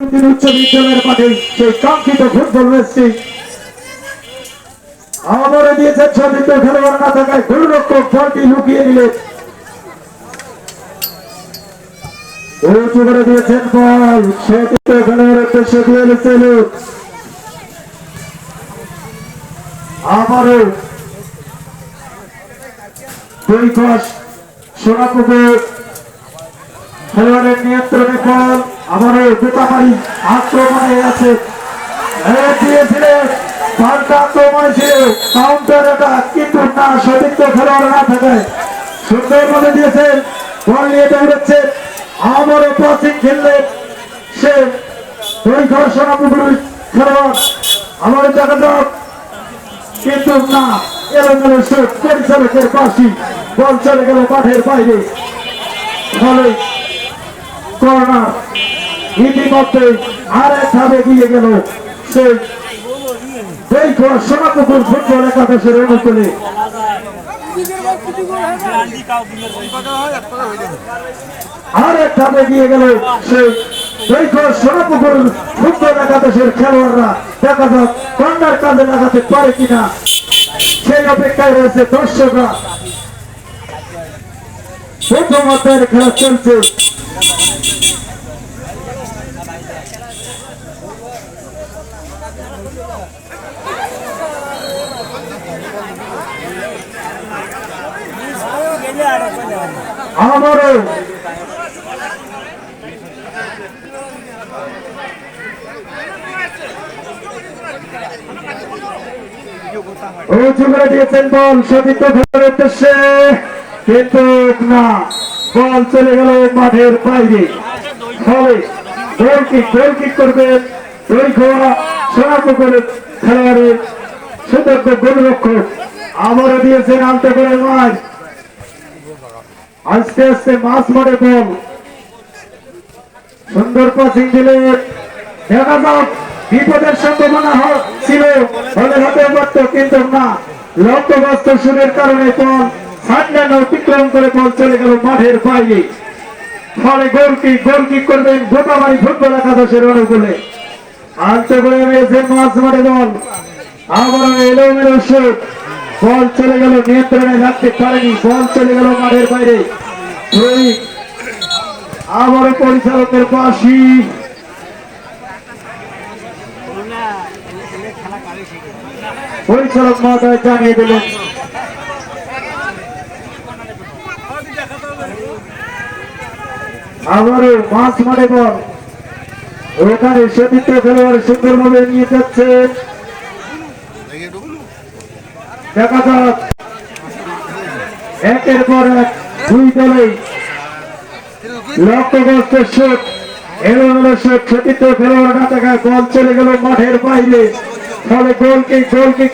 উচ্চ বিদ্যালয়ের মাঠে সেই কাঙ্ক্ষিত ফুটবল ম্যাচটি আবারও দিয়েছেন সতীর্থ খেলোয়াড় না থাকায় গোলরক্ষক বলটি লুকিয়ে দিলেন উঁচু করে দিয়েছেন বল। সতীর্থ খেলোয়াড়ের উদ্দেশ্যে দিয়ে দিচ্ছিল আবারও দুই কষ সোনাপুকুর। খেলোয়াড়ের নিয়ন্ত্রণে বল। আবারও দুটামারি আক্রমণে আছে। হেড দিয়েছিলেন পাল্টা আক্রমণে ছিল। কাউন্টার এটা কিন্তু না সতীর্থ খেলোয়াড় না থাকায় সুন্দরভাবে দিয়েছেন বল নিয়ে দৌড়াচ্ছেন আবারও পাসিং খেললেন সে দুই ঘর সোনাপুকুর খেলোয়াড়। আবারও দেখা যাক কিন্তু না, এলোমেলো শুট পরিচালকের পাশি বল চলে গেল মাঠের বাইরে। ফলে কর্নার ইতিমধ্যে আর এক ধাপে গিয়ে গেল। সে এই সোনাপুকুর ফুটবল একাদশের অনুকূলে আর এক ধাপে গিয়ে গেল সে এই সোনাপুকুর ফুটবল একাদশের খেলোয়াড়রা। দেখা যাক কর্নার কাজে লাগাতে পারে কিনা। সেই অপেক্ষায় রয়েছে দর্শকরা। প্রথম অধ্যায়ের খেলা চলছে। আমারও উঁচু করে দিয়েছেন বল সতীর্থ খেলার উদ্দেশ্যে। কিন্তু না, বল চলে গেল মাঠের বাইরে। ফলে গোল কিক গোল কিক করবেন দুই খোয়া সোনাপুকুরের খেলোয়াড়ের সুদক্ষ গোলরক্ষক। আবারও দিয়েছেন আনতে করে মাঠ। আস্তে আস্তে মাছ মারে বল। সুন্দর পাসিং দিলেন দেখা যাক, বিপদের সম্ভাবনা ছিল। হলে হতে পারত কিন্তু না। লক্ষ্যবস্ত সুরের কারণে বল সান্ডান অতিক্রম করে বল চলে গেল মাঠের বাইরে। ফলে গোলকি গোলকি করবেন গোটাবাড়ি ফুটবল একাদশের অনুকূলে। আনতে করে মাছ মারে বল। আবার এলোমেলো শুট বল চলে গেল, নিয়ন্ত্রণে রাখতে পারেনি। বল চলে গেল মাঠের বাইরে। দুই আবারও পরিচালকের পাশি। পরিচালক মহোদয় জানিয়ে দিলেন। আবারও মাছ মারে বল। ওখানে সতীর্থ খেলোয়াড় সুন্দরভাবে নিয়ে যাচ্ছে। দেখা যাক। একের পর এক দুই দলেই লক্ষ্যগ্রস্ত বল চলে গেল মাঠের বাইরে। ফলে গোল কিক গোল কিক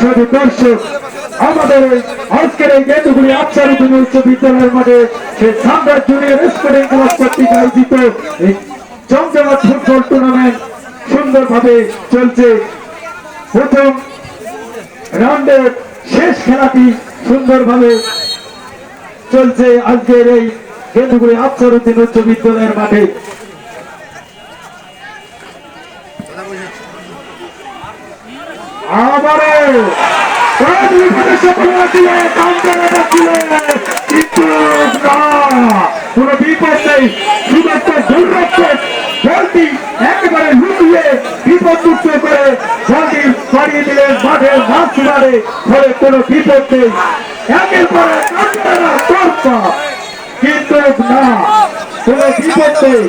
শুধু আমাদের আজকের এই গেটুগুলি আচ্ছাদিত উচ্চ বিদ্যালয়ের মাঠে সে সাম্বার জুনিয়র স্পোর্টিং ক্লাব কর্তৃক আয়োজিত এই জমজমাট ফুটবল টুর্নামেন্ট সুন্দরভাবে চলছে। প্রথম রাউন্ডের শেষ খেলাটি সুন্দরভাবে চলছে আজকের এই গেটুগুলি আফসরুদ্দিন উচ্চ বিদ্যালয়ের মাঠে। কোনো বিপদ নেই শুধু একটা দুর্রক্ষক বলটি একেবারে লুকিয়ে বিপদ মুক্ত করে বলটি সরিয়ে দিলেন মাঠের মাছ মারে ফলে কোনো বিপদ নেই। একের পরে কিন্তু না, কোনো বিপদ নেই।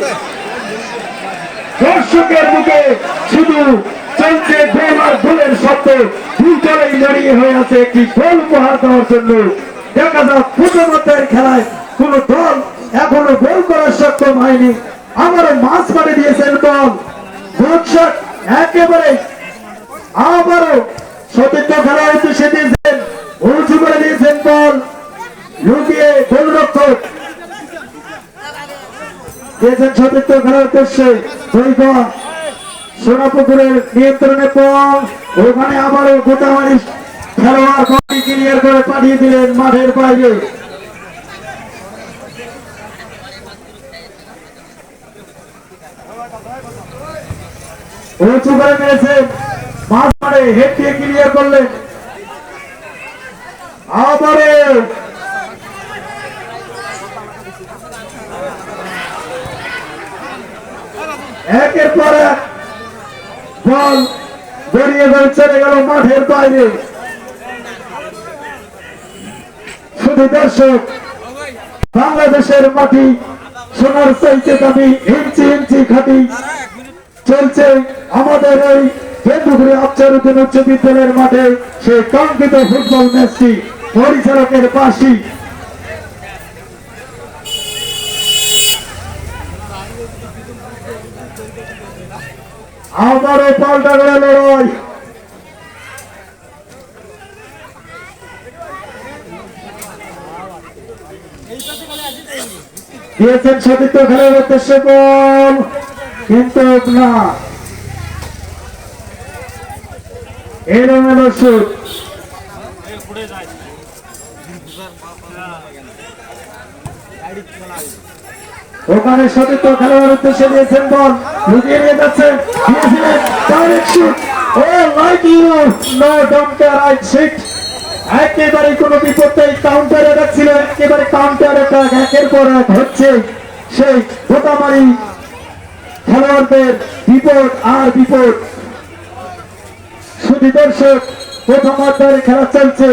দর্শকের মুখে শুধু চলছে গোল আর গোলের শব্দ। দুই দলেই দাঁড়িয়ে হয়ে আছে একটি গোল উপহার দেওয়ার জন্য। দেখা যাক প্রথমতের খেলায় কোন দল এখনও গোল করার সক্ষম হয়নি। আমারও মাছ মারে দিয়েছেন দল ভবিষ্যৎ একেবারে আবারও সতীর্থ খেলা উদ্দেশ্যে দিয়েছেন উঁচু করে দিয়েছেন বল। লুকিয়ে গোলরক্ষক। দিয়েছেন সতীর্থ খেলার উদ্দেশ্যে সোনাপুকুরের নিয়ন্ত্রণে পর ওখানে আবারও গোটামারি খেলোয়াড় বডি ক্লিয়ার করে পাঠিয়ে দিলেন মাঠের বাইরে। উঁচু করে নিয়েছেন মাঝ মারে হেড দিয়ে ক্লিয়ার করলেন আবারে একের পর বল বেরিয়ে বেরিয়ে চলে গেল মাঠের বাইরে। শুধু দর্শক, বাংলাদেশের মাটি, সোনার চাইতে দামি ইঞ্চি ইঞ্চি খাটি। চলছে। আমাদের এই কেন্দ্রপুরে আফসারুদ্দিন উচ্চ বিদ্যালয়ের মাঠে সেই কাঙ্ক্ষিত ফুটবল ম্যাচটি পরিচালকের পাশি। আবারও পাল্টা করে লড়াই। দিয়েছেন সতীর্থ খেলার উদ্দেশ্যে বল কিন্তু না। ওখানে খেলোয়াড় উদ্দেশ্যে দিয়েছেন বল। লুকিয়ে নিয়ে যাচ্ছে। ও একেবারে কোনো বিপত্তি কাউন্টার অ্যাটাক ছিল একেবারে কাউন্টার অ্যাটাক একের পর এক হচ্ছে সেই খেলোয়াড়দের বিপদ। শুধু দর্শক প্রথম অধ্যায়ের খেলা চলছে।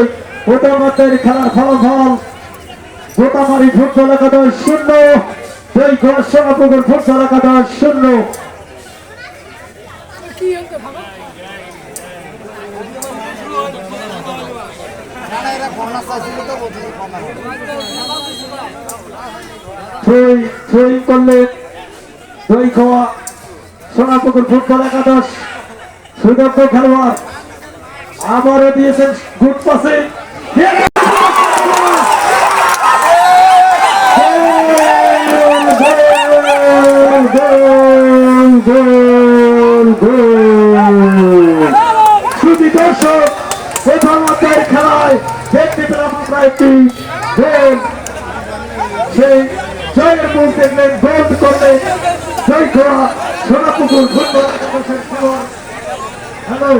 প্রথম অধ্যায়ের খেলার ফলাফল। গোটামারি ফুটবল একাদশ শূন্য। দুই ঘর সোনাপুকুর ফুটবল একাদশ শূন্য। থ্রুই থ্রুই করলে দুই খাওয়া সোনাপুকুর ফুটবল একাদশ সুদক্ষ খেলোয়াড় আবারও দিয়েছেন গুড শ্রুতি দর্শক, প্রথম জয়ের মুখ দেখলেন, গোল করলেন জয় করা সোনাপুকুর হ্যালো